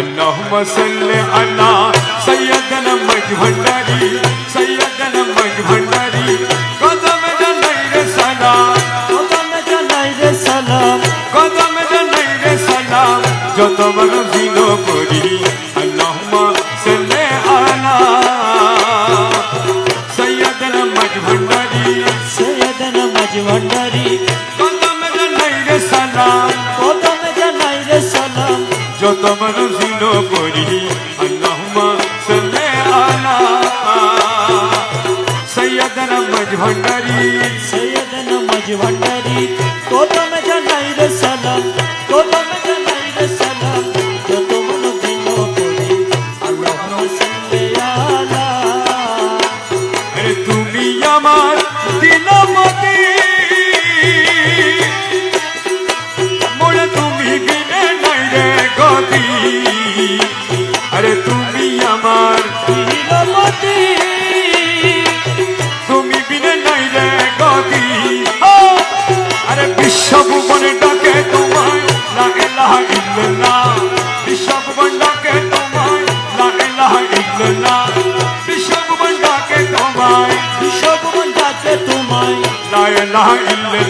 अल्लाहुम्मा सल्ली अला सय्यदना मज भंडारी सय्यदना मज भंडारी कदम जनाई रे सलाम कदम जनाई रे सलाम। कदम जनाई रे सलाम। जो तो मन दिनो पुरी अल्लाहुम्मा सल्ली अला। सय्यदना मज भंडारी सय्यदना मज भंडारी कदम जनाई रे सलाम। সালাম যত বড় দিন করি আল্লাহুম্মা সাল্লি আলা সাইয়্যিদানা মজভান্ডারি সৈয়দনা মাঝ ভান্ডারি কদমে জানাই আরে তুমি আমার হীরমতি তুমি বিনে নাই রে গতি আরে ডাকে তোমায় লা ইলাহা ইল্লাল্লাহ বিশ্বভুবন ডাকে তোমায় বিশ্বভুবন ডাকে তোমায়, বিশ্বভুবন ডাকে তোমায় লা ইলাহা ইল্লাল্লাহ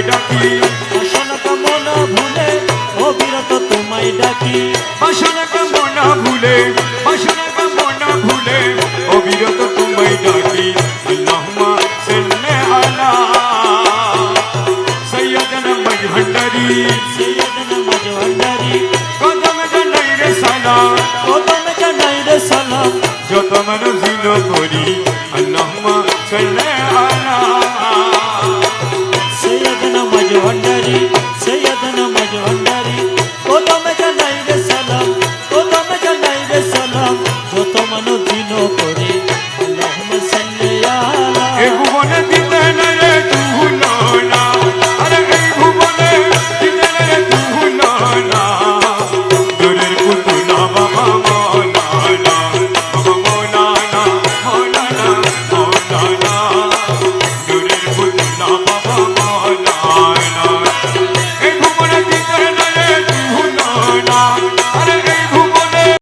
তোমায় ডাকি। বাসনা কামনা ভুলে, অবিরত তোমায় ডাকি। বাসনা কামনা ভুলে বাসনা কামনা ভুলে, অবিরত তোমায় ডাকি। আল্লাহুম্মা সাল্লি আলা সাইয়্যিদানা মজভন্ডারি সাইয়্যিদানা মজভন্ডারি কদমে জানাই রে সালাম, কদমে জানাই রে সালাম। যত মন জিলো করি অন্ডারে